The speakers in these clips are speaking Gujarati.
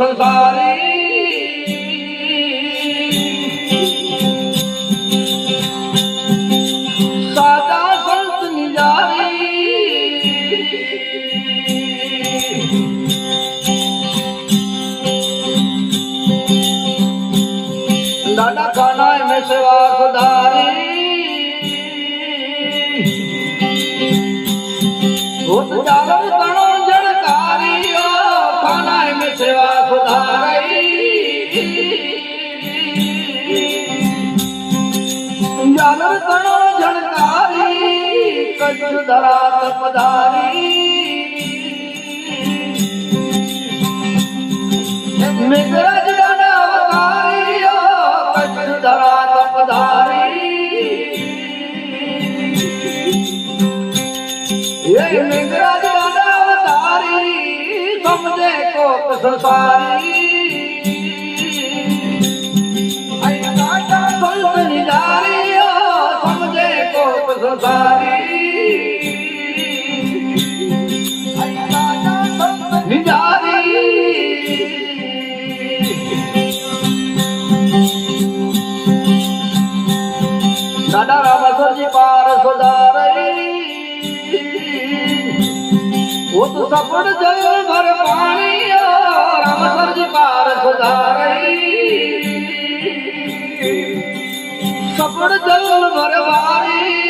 संसारी। सादा संत निजारी। सेवा खुदारी। જાલમ તણો જણકારી કજુર ધરા તપધારી મેઘરાજ દાદા અવતારી કચ્છ ધરા તપધારી એ મેઘરાજ દાદા અવતારી સમજે કોક સંસારી. દાદા રામસરજી પાર સુધારી ઉત સપડ જલ ભર પાણી રામસરજી પાર સુધારી સપડ જલ ભરવારી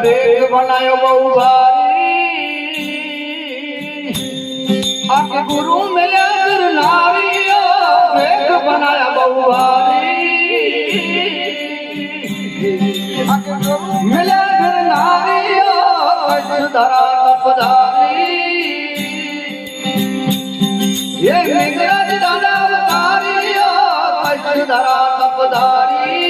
દાડા ભેગ બનાયો બહુ ભારી આખે ગુરુ મળ્યા ગિરનારીઓ ભેગ બનાયા બહુ ભારી આખે ગુરુ મળ્યા ગિરનારીઓ કચ્છ ધરા તપધારી એ મેઘરાજ દાદા અવતારીઓ કચ્છ ધરા તપધારી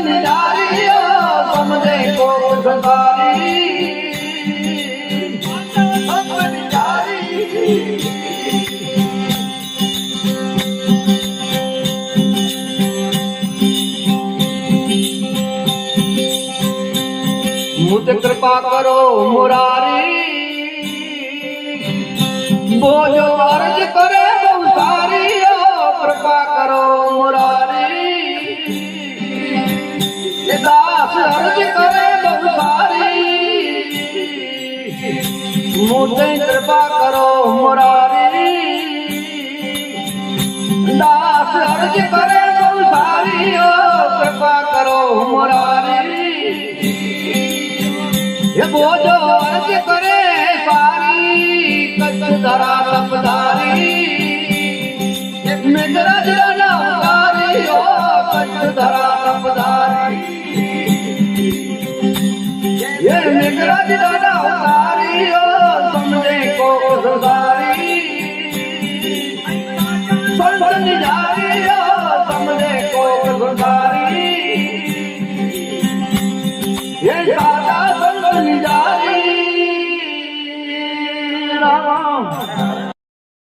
નિજારી કૃપા કરો મોરારી. બોજો અર્જ કરે મુતે કૃપા કરો મોરારી. દાસ અરજ કરે બહુ સારી ઓ કૃપા કરો મોરારી. એ બોજો અરજ કરે સારી, કચ્છ ધરા તપધારી. મેઘરાજ રાજા ઓ કચ્છ ધરા તપધારી. એ મેઘરાજ